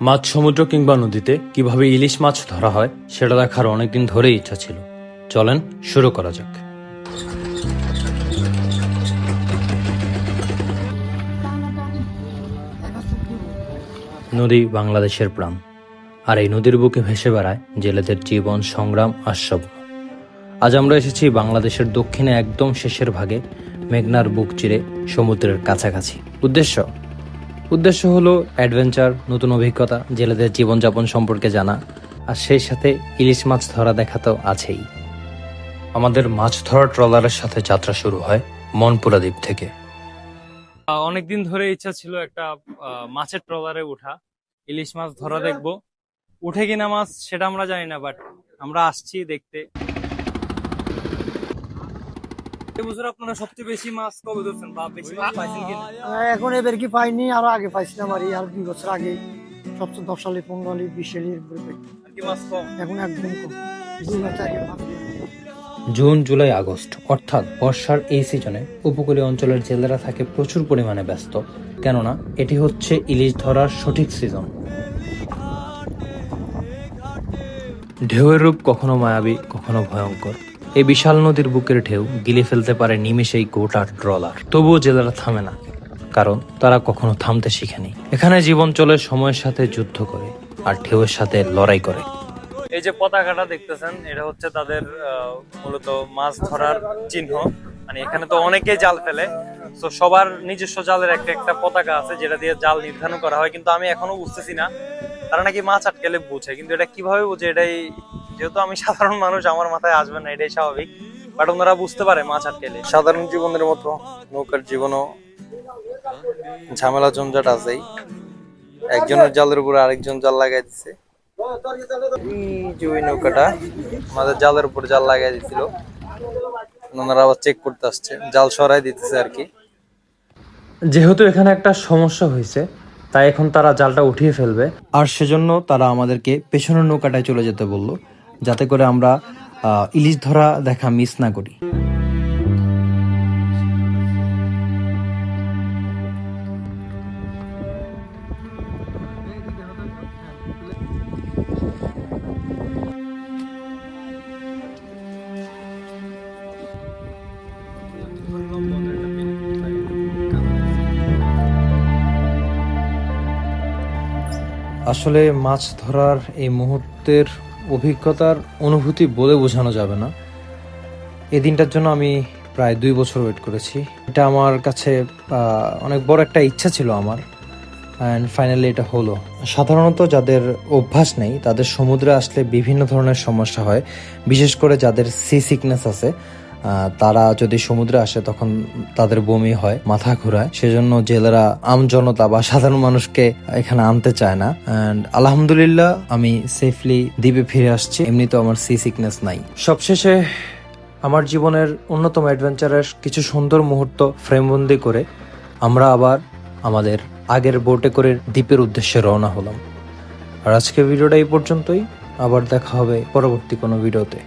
মাছ সমুদ্র কিংবা নদীতে কীভাবে ইলিশ মাছ ধরা হয়, সেটা দেখার অনেকদিন ধরেই ইচ্ছা ছিল। চলেন, শুরু করা যাক। নদী বাংলাদেশের প্রাণ। আর এই নদীর বুকে ভেসে বেড়ায় জেলেদের জীবন, সংগ্রাম আর স্বপ্ন। আজ আমরা এসেছি বাংলাদেশের দক্ষিণে একদম শেষের ভাগে, মেঘনার বুক চিরে সমুদ্রের কাছাকাছি। উদ্দেশ্য? উদ্দেশ্য হলো অ্যাডভেঞ্চার, নতুন অভিজ্ঞতা, জেলেদের জীবনযাপন সম্পর্কে জানা। আর সেই সাথে ইলিশ মাছ ধরা দেখা তো আছেই। আমাদের মাছ ধরা ট্রলারের সাথে যাত্রা শুরু হয় মনপুরা দ্বীপ থেকে। অনেকদিন ধরে ইচ্ছা ছিল একটা মাছের ট্রলারে ওঠা ইলিশ মাছ ধরা দেখব। উঠে কিনা মাছ সেটা আমরা জানি না, বাট আমরা আসছি দেখতে। এবছর আপনারা সবচেয়ে বেশি মাছ কবে ধরছেন? বা বেশি মাছ পাইছেন কিনা? এখন এবার কি পাইনি আরও আগে পাইছিলাম আর আর দুই বছর আগে। সবচেয়ে দশ সালে পনেরো সালে বিশ সালে আর কি মাছ কম? এখন একদম কম। দুই বছর। জুন জুলাই আগস্ট অর্থাৎ বর্ষার এই সিজনে উপকূলীয় অঞ্চলের জেলেরা থাকে প্রচুর পরিমাণে ব্যস্ত। কেননা এটি হচ্ছে ইলিশ ধরার সঠিক সিজন। ঢেউয়ের রূপ কখনো মায়াবী কখনো ভয়ঙ্কর। এই বিশাল নদীর বুকের ঢেউ গিলে ফেলতে পারে নিমেষেই গোটা ট্রলার। তবুও জেলেরা থামে না, কারণ তারা কখনো থামতে শিখেনি। এখানে জীবন চলে, সময়ের সাথে যুদ্ধ করে, আর ঢেউয়ের সাথে লড়াই করে। এই যে পতাকাটা দেখতেছেন, এটা হচ্ছে তাদের মূলত মাছ ধরার চিহ্ন। মানে এখানে তো অনেকেই জাল ফেলে। তো সবার নিজস্ব জালের একটা একটা পতাকা আছে, যেটা দিয়ে জাল নির্ধারণ করা হয়। কিন্তু আমি এখনও বুঝতেছি না, তারা নাকি মাছ আটকেলে বুঝে। কিন্তু এটা কীভাবে বুঝে? এটাই যেহেতু আমি সাধারণ মানুষ আমার মাথায় আসবে না এটাই স্বাভাবিক। বাট ওনারা বুঝতে পারে মাছ আটকেলে। সাধারণ জীবনের মতো নৌকার জীবনও ঝামেলা জঞ্জাট আছেই। একজনের জালের উপরে আরেকজন জাল লাগাই দিচ্ছে এই যে ওই নৌকাটা আমাদের জালের উপর জাল লাগাই দিছিল। ওনারা আবার চেক করতে আসছে জাল সরাই দিতেছে আর কি। যেহেতু এখানে একটা সমস্যা হয়েছে তাই এখন তারা জালটা উঠিয়ে ফেলবে। আর সেজন্য তারা আমাদেরকে পেছনের নৌকাটায় চলে যেতে বলল। যাতে করে আমরা ইলিশ ধরা দেখা মিস না করি। আসলে মাছ ধরার এই মুহূর্তের অভিজ্ঞতার অনুভূতি বলে বোঝানো যাবে না। এই দিনটার জন্য আমি প্রায় দুই বছর ওয়েট করেছি। এটা আমার কাছে অনেক বড় একটা ইচ্ছা ছিল আমার। অ্যান্ড ফাইনালি এটা হলো। সাধারণত যাদের অভ্যাস নেই, তাদের সমুদ্রে আসলে বিভিন্ন ধরনের সমস্যা হয়। বিশেষ করে যাদের সি সিকনেস আছে তারা যদি সমুদ্রে আসে, তখন তাদের বমি হয়, মাথা ঘোরায়। সেজন্য জেলেরা আম জনতা বা সাধারণ মানুষকে এখানে আনতে চায় না। অ্যান্ড আলহামদুলিল্লাহ, আমি সেফলি দ্বীপে ফিরে আসছি। এমনিতেও আমার সি সিকনেস নাই। সবশেষে আমার জীবনের অন্যতম অ্যাডভেঞ্চারের কিছু সুন্দর মুহূর্ত ফ্রেমবন্দি করে আমরা আবার আমাদের আগের বোটে করে দ্বীপের উদ্দেশ্যে রওনা হলাম। আর আজকে ভিডিওটা এই পর্যন্তই। আবার দেখা হবে পরবর্তী কোনো ভিডিওতে